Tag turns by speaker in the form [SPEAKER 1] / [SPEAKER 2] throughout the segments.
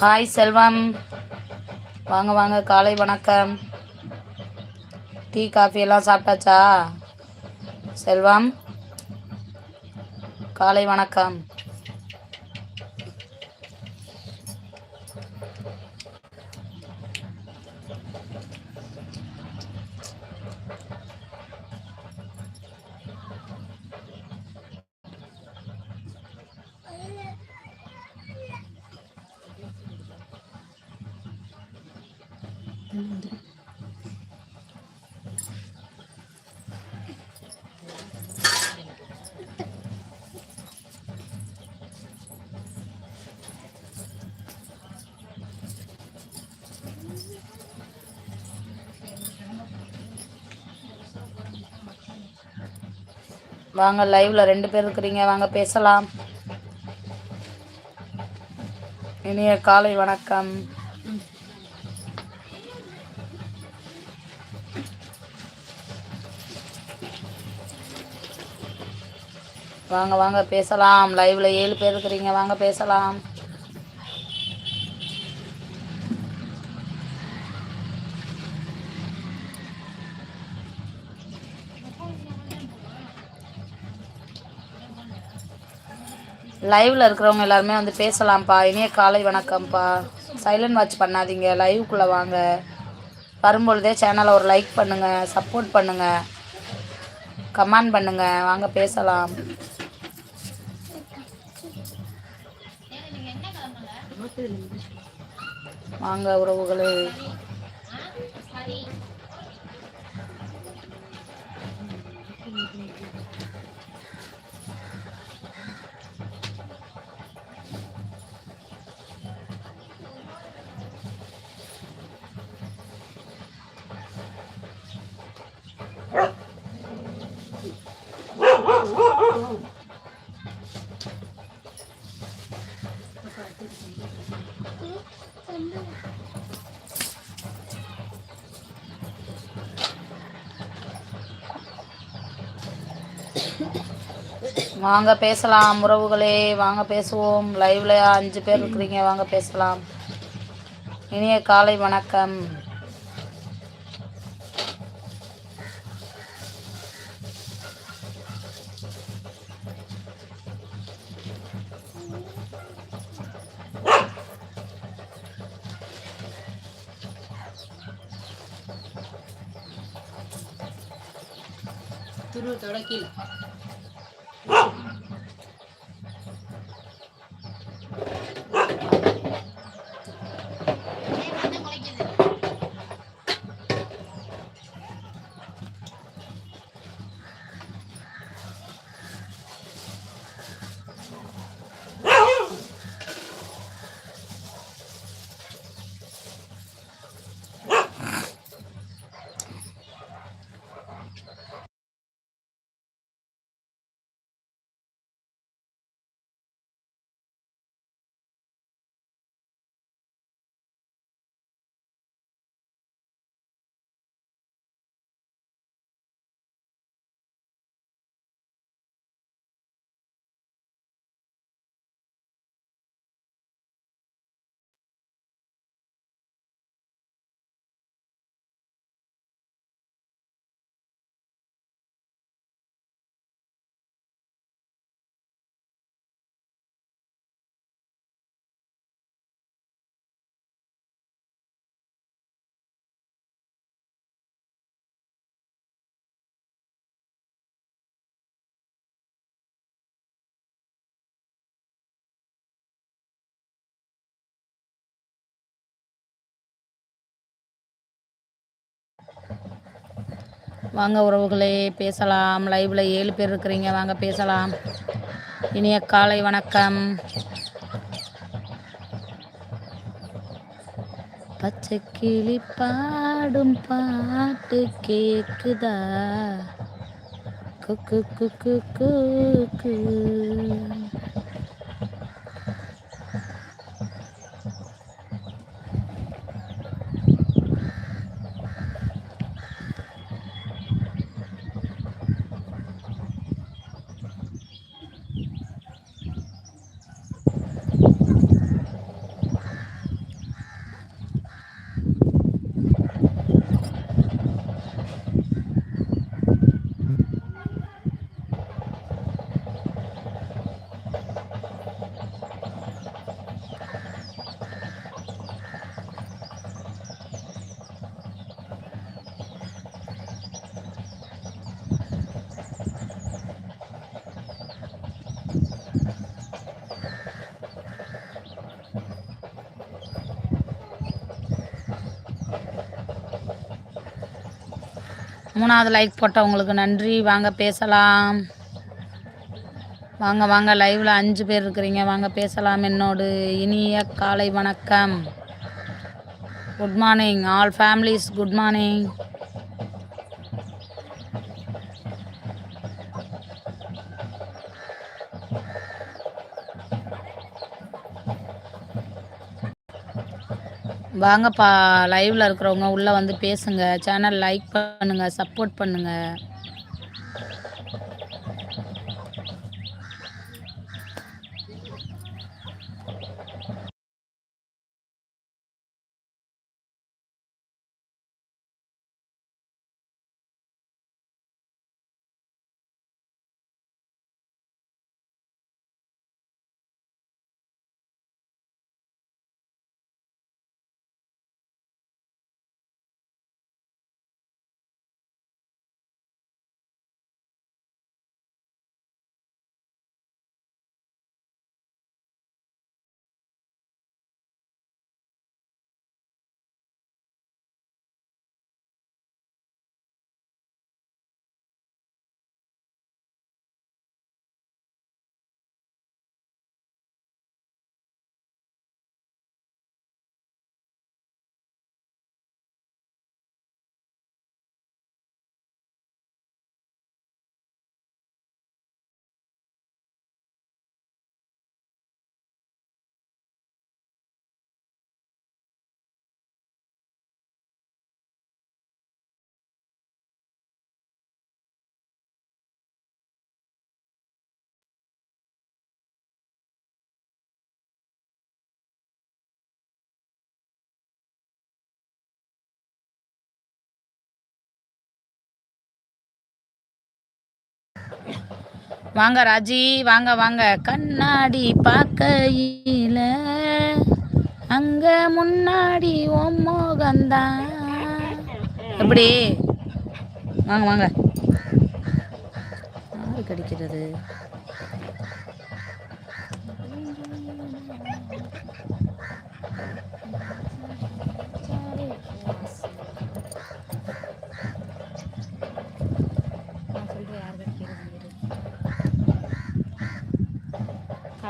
[SPEAKER 1] Hi செல்வம். வாங்க வாங்க காலை வணக்கம். டீ காஃபி எல்லாம் சாப்பிட்டாச்சா? செல்வம் காலை வணக்கம். வாங்க லைவ்ல ரெண்டு பேர் இருக்கிறீங்க. வாங்க பேசலாம். இனிய காலை வணக்கம். வாங்க வாங்க பேசலாம். லைவ்ல ஏழு பேர் இருக்கிறீங்க. வாங்க பேசலாம். லைவ்ல இருக்கிறவங்க எல்லாருமே வந்து பேசலாம்ப்பா. இனிய காலை வணக்கம்ப்பா. சைலண்ட் வாட்ச் பண்ணாதீங்க. லைவுக்குள்ளே வாங்க. வரும்பொழுதே சேனலை ஒரு லைக் பண்ணுங்க. சப்போர்ட் பண்ணுங்க. கமெண்ட் பண்ணுங்க. வாங்க பேசலாம். வாங்க உறவுகளே. வாங்க பேசலாம் உறவுகளே வாங்க பேசுவோம். லைவ்ல அஞ்சு பேர் இருக்கிறீங்க வாங்க பேசலாம். இனிய காலை வணக்கம். வாங்க உறவுகளே பேசலாம். லைவ்ல ஏழு பேர் இருக்கிறீங்க. வாங்க பேசலாம். இனிய காலை வணக்கம். பச்சை கிளி பாடும் பாட்டு கேக்குதா? குக்கு குக்கு குக்கு மூணாவது லைக் போட்டவங்களுக்கு நன்றி. வாங்க பேசலாம். வாங்க வாங்க லைவில் அஞ்சு பேர் இருக்கிறீங்க. வாங்க பேசலாம் என்னோடு. இனிய காலை வணக்கம். Good morning all families good morning வாங்கப்பா லைவில் இருக்கிறவங்க உள்ளே வந்து பேசுங்க. சேனல் லைக் பண்ணுங்கள் சப்போர்ட் பண்ணுங்கள் வாங்க ராஜி வாங்க வாங்க. கண்ணாடி பார்க்கையில அங்க முன்னாடி ஓம் மோகந்தான் எப்படி? வாங்க வாங்க. யாரு கடிக்கிறது?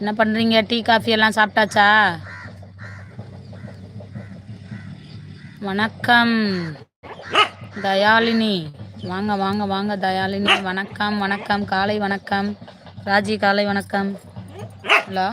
[SPEAKER 1] என்ன பண்ணுறீங்க டீ காஃபி எல்லாம் சாப்பிட்டாச்சா? வணக்கம். தயாளினி வாங்க வாங்க வாங்க தயாலினி. வணக்கம் வணக்கம். காலை வணக்கம். ராஜி காலை வணக்கம். ஹலோ?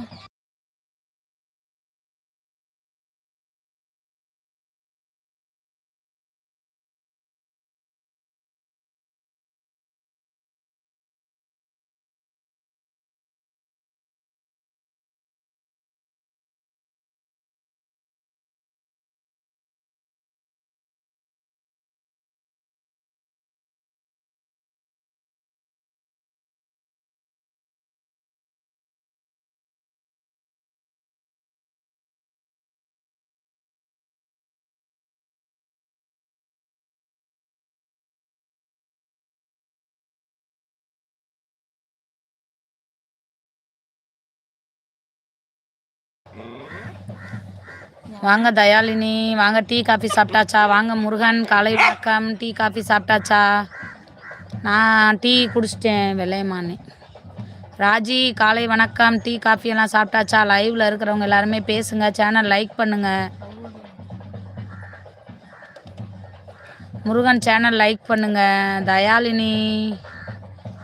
[SPEAKER 1] வாங்க தயாலினி வாங்க டீ காஃபி சாப்பிட்டாச்சா? வாங்க முருகன் காலை வணக்கம். டீ காஃபி சாப்பிட்டாச்சா? நான் டீ குடிச்சிட்டேன் வெள்ளையமானே ராஜி காலை வணக்கம். டீ காஃபி எல்லாம் சாப்பிட்டாச்சா? லைவ்ல இருக்கிறவங்க எல்லாருமே பேசுங்க சேனல் லைக் பண்ணுங்க. முருகன் சேனல் லைக் பண்ணுங்க. தயாளினி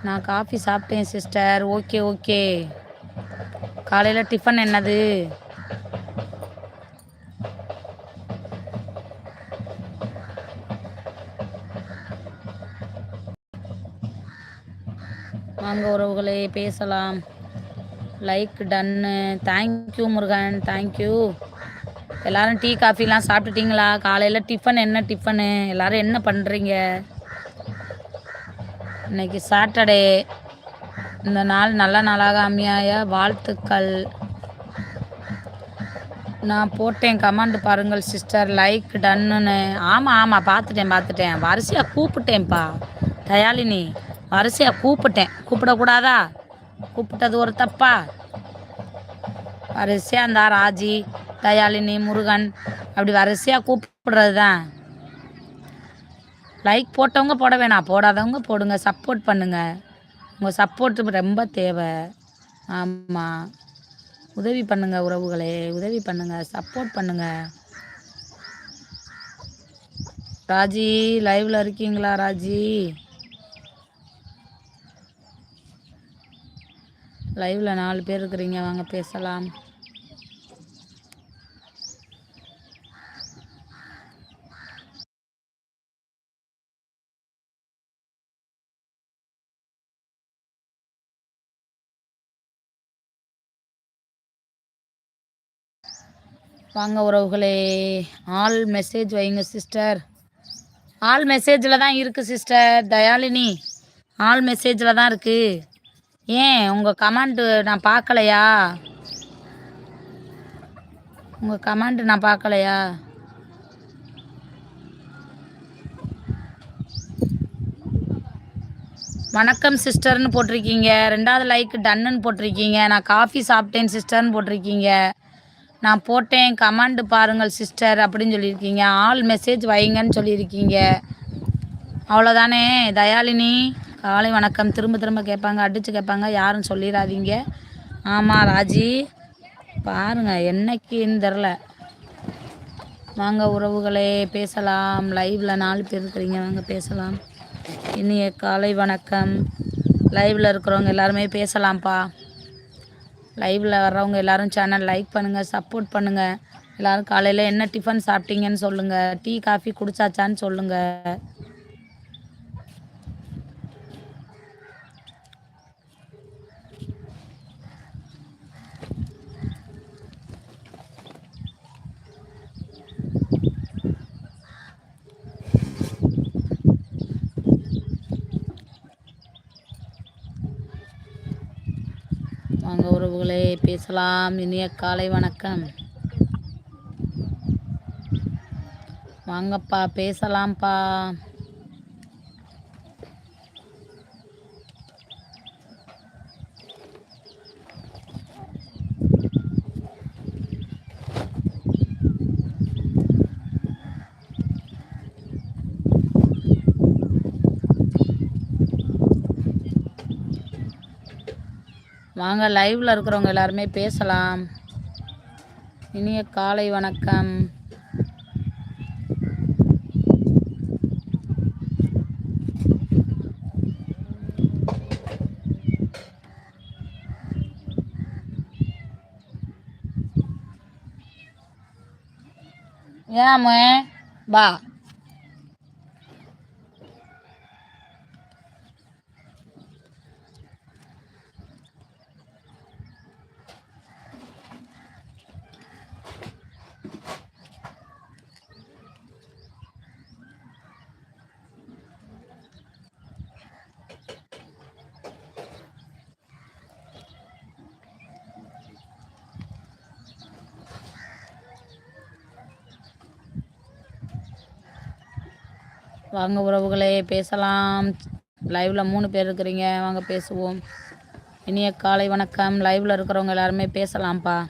[SPEAKER 1] நான் காஃபி சாப்பிட்டேன் சிஸ்டர் ஓகே ஓகே காலையில் டிஃபன் என்னது? வாங்க உறவுகளே பேசலாம். Like ton thank you Murugan. Thank you எல்லாரும் டீ காஃபிலாம் சாப்பிட்டுட்டீங்களா? காலையில் டிஃபன் என்ன டிஃபனு எல்லாரும் என்ன பண்ணுறீங்க இன்னைக்கு சாட்டர்டே இந்த நாள் நல்ல நாளாக அமையாய வாழ்த்துக்கள். நான் போட்டேன். கமெண்ட் பாருங்கள் சிஸ்டர் லைக் டன்னுன்னு ஆமாம் ஆமாம் பார்த்துட்டேன் பார்த்துட்டேன். வரிசையாக கூப்பிட்டேன்ப்பா. தயாளினி வரிசையாக கூப்பிட்டேன். கூப்பிடக்கூடாதா? கூப்பிட்டது ஒரு தப்பா? வரிசையாக இருந்தா ராஜி தயாளினி முருகன் அப்படி வரிசையாக கூப்பிடுறது தான் லைக் போட்டவங்க போட வேணாம். போடாதவங்க போடுங்க. சப்போர்ட் பண்ணுங்க. உங்கள் சப்போர்ட்டு ரொம்ப தேவை. ஆமாம் உதவி பண்ணுங்க உறவுகளே. உதவி பண்ணுங்க. சப்போர்ட் பண்ணுங்க. ராஜி லைவ்ல இருக்கீங்களா ராஜி? லைவ்ல நாலு பேர் இருக்கிறீங்க. வாங்க பேசலாம். வாங்க உறவுகளே. ஆல் மெசேஜ் வைங்க சிஸ்டர் ஆல் மெசேஜில் தான் இருக்குது சிஸ்டர் தயாளினி ஆல் மெசேஜில் தான் இருக்குது ஏன் உங்கள் கமெண்ட்டு நான் பார்க்கலையா? உங்கள் கமெண்ட் நான் பார்க்கலையா? வணக்கம் சிஸ்டர்னு போட்டிருக்கீங்க. ரெண்டாவது லைக் டன்னுன்னு போட்டிருக்கீங்க. நான் காஃபி சாப்பிட்டேன் சிஸ்டர்னு போட்டிருக்கீங்க. நான் போட்டேன் கமாண்டு பாருங்கள் சிஸ்டர் அப்படின்னு சொல்லியிருக்கீங்க. ஆல் மெசேஜ் வைங்கன்னு சொல்லியிருக்கீங்க. அவ்வளோதானே தயாளினி காலை வணக்கம். திரும்ப திரும்ப கேட்பாங்க அடித்து கேட்பாங்க யாரும் சொல்லிடாதீங்க. ஆமாம் ராஜி. பாருங்க என்னைக்குன்னு தெரில. வாங்க உறவுகளே பேசலாம். லைவில் நாலு பேர் இருக்கிறீங்க வாங்க பேசலாம். இனிய காலை வணக்கம். லைவில் இருக்கிறவங்க எல்லாருமே பேசலாம்ப்பா. லைவில் வர்றவங்க எல்லாரும் சேனல் லைக் பண்ணுங்கள் சப்போர்ட் பண்ணுங்கள் எல்லோரும் காலையில் என்ன டிஃபன் சாப்பிட்டீங்கன்னு சொல்லுங்கள் டீ காஃபி குடிச்சாச்சான்னு சொல்லுங்கள் வாங்க உறவுகளே பேசலாம். இனிய காலை வணக்கம். வாங்கப்பா பேசலாம்ப்பா. வாங்க லைவ்ல இருக்கிறவங்க எல்லாருமே பேசலாம். இனிய காலை வணக்கம். ஏன் பா வாங்க உறவுகளே பேசலாம். லைவ்ல மூணு பேர் இருக்கிறீங்க. வாங்க பேசுவோம். இனிய காலை வணக்கம். லைவ்ல இருக்கிறவங்க எல்லாருமே பேசலாம்ப்பா.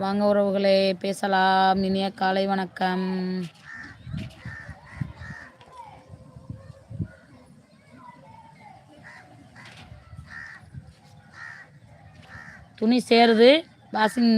[SPEAKER 1] வாங்க உறவுகளே பேசலாம். இனிய காலை வணக்கம். துணி சேருது. வாஷிங்